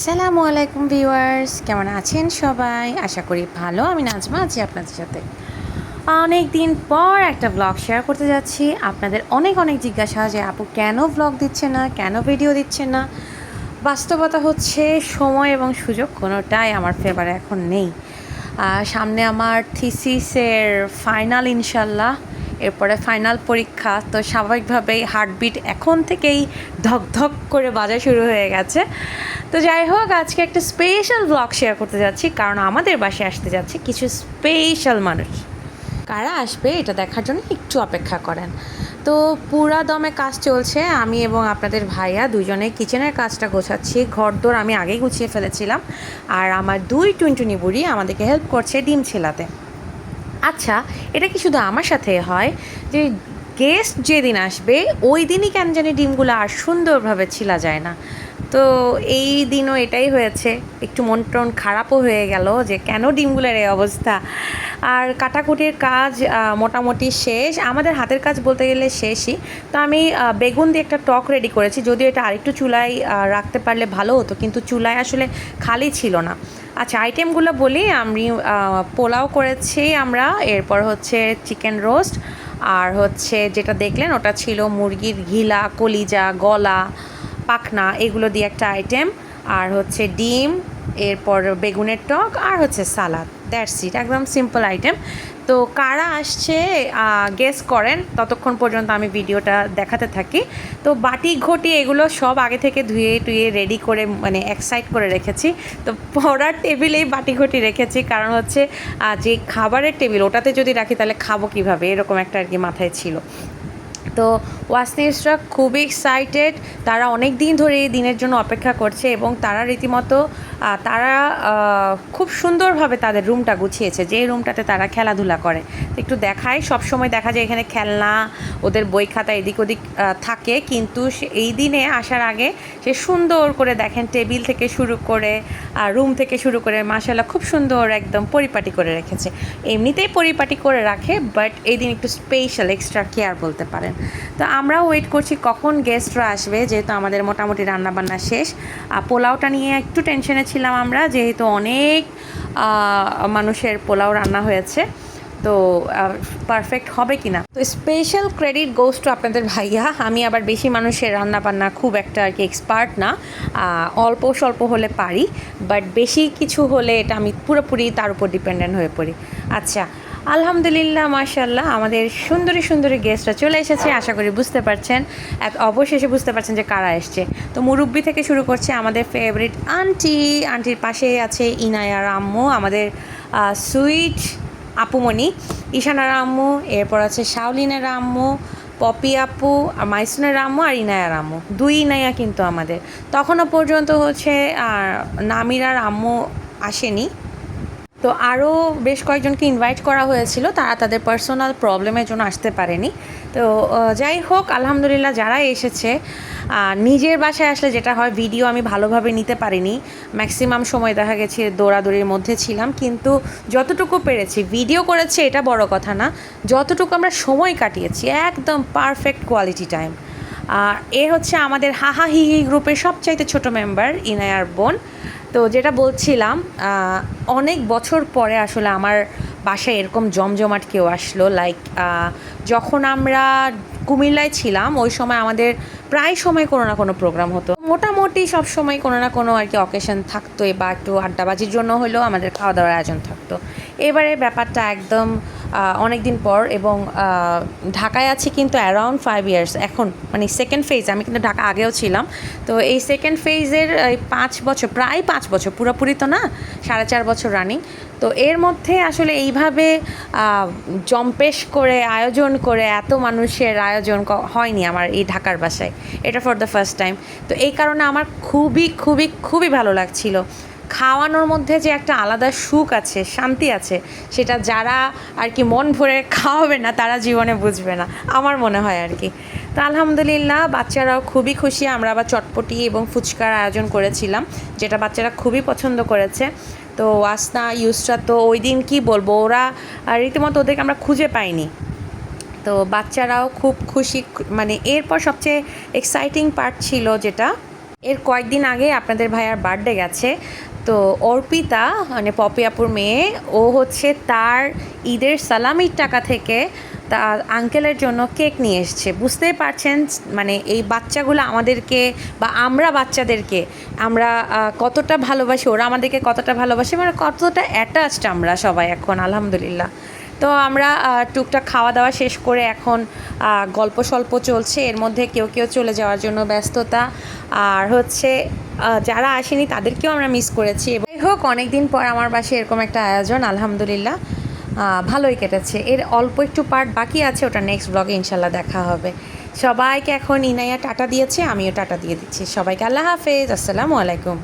আসসালামু আলাইকুম ভিউয়ার্স, কেমন আছেন সবাই? আশা করি ভালো। আমি নাজমা, আছি আপনাদের সাথে। অনেক দিন পর একটা ব্লগ শেয়ার করতে যাচ্ছি। আপনাদের অনেক অনেক জিজ্ঞাসা যে, আপু, কেন ব্লগ দিচ্ছে না? কেন ভিডিও দিচ্ছে না? বাস্তবতা হচ্ছে, সময় এবং সুযোগ কোনোটাই আমার ফেভারে এখন নেই। সামনে আমার থিসিসের ফাইনাল ইনশাল্লাহ এরপরে ফাইনাল পরীক্ষা। তো স্বাভাবিকভাবেই হার্টবিট এখন থেকেই ধক ধক করে বাজা শুরু হয়ে গেছে। তো যাই হোক, আজকে একটা স্পেশাল ব্লগ শেয়ার করতে যাচ্ছি, কারণ আমাদের বাসায় আসতে যাচ্ছে কিছু স্পেশাল মানুষ। কারা আসবে এটা দেখার জন্য একটু অপেক্ষা করেন। তো পুরা দমে কাজ চলছে, আমি এবং আপনাদের ভাইয়া দুজনে কিচেনের কাজটা গোছাচ্ছি, ঘরদোর আমি আগেই গুছিয়ে ফেলেছিলাম, আর আমার দুই টুনটুনি বুড়ি আমাদেরকে হেল্প করছে ডিম ছেলাতে। আচ্ছা এটা কি শুধু আমার সাথে হয়? যে গেস্ট যেদিন আসবে, ওই দিনই কেন জানি ডিমগুলো আর সুন্দরভাবে ছিলা যায় না। তো এই দিনও এটাই হয়েছে। একটু মন টন খারাপও হয়ে গেল যে কেন ডিমগুলোর এই অবস্থা? আর কাটাকুটির কাজ মোটামুটি শেষ। আমাদের হাতের কাজ বলতে গেলে শেষই। তো আমি বেগুন দিয়ে একটা টক রেডি করেছি। যদিও এটা আরেকটু চুলায় রাখতে পারলে ভালো হতো, কিন্তু চুলায় আসলে খালি ছিল না। আচ্ছা আইটেমগুলো বলি। আমি পোলাও করেছি আমরা। এরপর হচ্ছে চিকেন রোস্ট আর হচ্ছে যেটা দেখলেন, ওটা ছিল মুরগির ঘিলা, কলিজা, গলা। পাখনা, এগুলো দিয়ে একটা আইটেম আর হচ্ছে ডিম, এরপর বেগুনের টক, আর হচ্ছে সালাদ। দ্যাটস ইট একদম সিম্পল আইটেম তো কারা আসছে গেস করেন। ততক্ষণ পর্যন্ত আমি ভিডিওটা দেখাতে থাকি। তো বাটি ঘটি এগুলো সব আগে থেকে ধুয়ে টুয়ে রেডি করে মানে এক সাইড করে রেখেছি। তো পড়ার টেবিলেই বাটি ঘটি রেখেছি। কারণ হচ্ছে যে খাবারের টেবিল, ওটাতে যদি রাখি তাহলে খাব কীভাবে? এরকম একটা আর কি মাথায় ছিল। তো ওয়াসনিসরা খুবই এক্সাইটেড তারা অনেক দিন ধরে এই দিনের জন্য অপেক্ষা করছে এবং তারা রীতিমতো তারা খুব সুন্দরভাবে তাদের রুমটা গুছিয়েছে যে রুমটাতে তারা খেলাধুলা করে। একটু দেখায় সব সময় দেখা যায় এখানে খেলনা, ওদের বই খাতা এদিক ওদিক থাকে, কিন্তু এই দিনে আসার আগে সে সুন্দর করে দেখেন, টেবিল থেকে শুরু করে আর রুম থেকে শুরু করে মাসাল্লাহ খুব সুন্দর একদম পরিপাটি করে রেখেছে। এমনিতেই পরিপাটি করে রাখে, বাট এই দিন একটু স্পেশাল, এক্সট্রা কেয়ার বলতে পারেন। তো আমরাও ওয়েট করছি কখন গেস্টরা আসবে, যেহেতু আমাদের মোটামুটি রান্নাবান্না শেষ। আর পোলাওটা নিয়ে একটু টেনশনে ছিলাম আমরা, যেহেতু অনেক মানুষের পোলাও রান্না হয়েছে, তো পারফেক্ট হবে কি না তো স্পেশাল ক্রেডিট গোস টু আপনাদের ভাইয়া। আমি আবার বেশি মানুষের রান্না বান্না খুব একটা আর কি এক্সপার্ট না। অল্প স্বল্প হলে পারি বাট বেশি কিছু হলে এটা আমি পুরোপুরি তার উপর ডিপেন্ডেন্ট হয়ে পড়ি। আচ্ছা আলহামদুলিল্লাহ মাশাল্লাহ আমাদের সুন্দরী সুন্দরী গেস্টরা চলে এসেছে, আশা করি বুঝতে পারছেন। এক অবশেষে বুঝতে পারছেন যে কারা এসছে। তো মুরব্বি থেকে শুরু করছে, আমাদের ফেভারিট আন্টি আন্টির পাশে আছে ইনায়ার আম্মু, আমাদের সুইট আপুমণি, ঈশানার আম্মু, এরপর আছে শাওলিনের আম্মু, পপি আপু আর মাইসুনের আম্মু আর ইনায়ার আম্মু। দুই ইনায়া কিন্তু আমাদের। তখনও পর্যন্ত হচ্ছে আর নামিরার আম্মু আসেনি। তো আরও বেশ কয়েকজনকে ইনভাইট করা হয়েছিল, তারা তাদের পার্সোনাল প্রবলেমের জন্য আসতে পারেনি। তো যাই হোক, আলহামদুলিল্লাহ যারা এসেছে নিজের বাসায় আসলে যেটা হয় ভিডিও আমি ভালোভাবে নিতে পারিনি। ম্যাক্সিমাম সময় দেখা গেছে দৌড়াদৌড়ির মধ্যে ছিলাম, কিন্তু যতটুকু পেরেছি ভিডিও করেছি এটা বড় কথা না, যতটুকু আমরা সময় কাটিয়েছি, একদম পারফেক্ট কোয়ালিটি টাইম আর এ হচ্ছে আমাদের হাহা হি হি গ্রুপের সবচাইতে ছোট মেম্বার ইনায়ার বোন। তো যেটা বলছিলাম অনেক বছর পরে আসলে আমার বাসায় এরকম জমজমাট কেউ আসলো। লাইক যখন আমরা কুমিল্লায় ছিলাম, ওই সময় আমাদের প্রায় সময় কোনো না কোনো প্রোগ্রাম হতো। মোটামুটি সব সময় কোনো না কোনো আর কি অকেশন থাকতোই বা একটু আড্ডাবাজির জন্য হলেও আমাদের খাওয়া দাওয়ার আয়োজন থাকতো। এবারে ব্যাপারটা একদম অনেক দিন পর এবং ঢাকায় আছি কিন্তু অ্যারাউন্ড ফাইভ ইয়ার্স এখন মানে সেকেন্ড ফেজ আমি কিন্তু ঢাকা আগেও ছিলাম। তো এই সেকেন্ড ফেজের এই পাঁচ বছর, প্রায় পাঁচ বছর, পুরোপুরি তো না, সাড়ে চার বছর রানিং তো এর মধ্যে আসলে এইভাবে জম্পেশ করে, আয়োজন করে এত মানুষের আয়োজন হয়নি আমার এই ঢাকার বাসায়। এটা ফর দ্য ফার্স্ট টাইম তো এই কারণে আমার খুবই খুবই খুবই ভালো লাগছিল। খাওয়ানোর মধ্যে যে একটা আলাদা সুখ আছে, শান্তি আছে, সেটা যারা আর কি মন ভরে খাওয়াবে না, তারা জীবনে বুঝবে না। আমার মনে হয় আর কি। তো আলহামদুলিল্লাহ, বাচ্চারাও খুবই খুশি। আমরা আবার চটপটি এবং ফুচকার আয়োজন করেছিলাম, যেটা বাচ্চারা খুবই পছন্দ করেছে। তো ওয়াসনা ইউসরা, তো ওই দিন কী বলব, ওরা রীতিমতো ওদেরকে আমরা খুঁজে পাইনি। তো বাচ্চারাও খুব খুশি মানে এরপর সবচেয়ে এক্সাইটিং পার্ট ছিল যেটা, এর কয়েকদিন আগে আপনাদের ভাইয়ার বার্থডে গেছে। তো অর্পিতা মানে পপি আপুর মেয়ে, ও হচ্ছে তার ঈদের সালামির টাকা থেকে তার আঙ্কেলের জন্য কেক নিয়ে এসছে। বুঝতেই পারছেন মানে এই বাচ্চাগুলো আমাদেরকে বা আমরা বাচ্চাদেরকে, আমরা কতটা ভালোবাসি, ওরা আমাদেরকে কতটা ভালোবাসে মানে কতটা অ্যাটাচড আমরা সবাই এখন, আলহামদুলিল্লাহ। তো আমরা টুকটাক খাওয়া দাওয়া শেষ করে এখন গল্প স্বল্প চলছে, এর মধ্যে কেউ কেউ চলে যাওয়ার জন্য ব্যস্ততা। আর হচ্ছে যারা আসেনি তাদেরকেও আমরা মিস করেছি যাই হোক, অনেকদিন পর আমার বাসে এরকম একটা আয়োজন, আলহামদুলিল্লাহ। ভালোই কেটেছে। এর অল্প একটু পার্ট বাকি আছে, ওটা নেক্সট ব্লগে ইনশাল্লাহ দেখা হবে। সবাইকে এখন ইনাইয়া টাটা দিয়েছে, আমিও টাটা দিয়ে দিচ্ছি। সবাইকে আল্লাহ হাফেজ, আসসালামু আলাইকুম।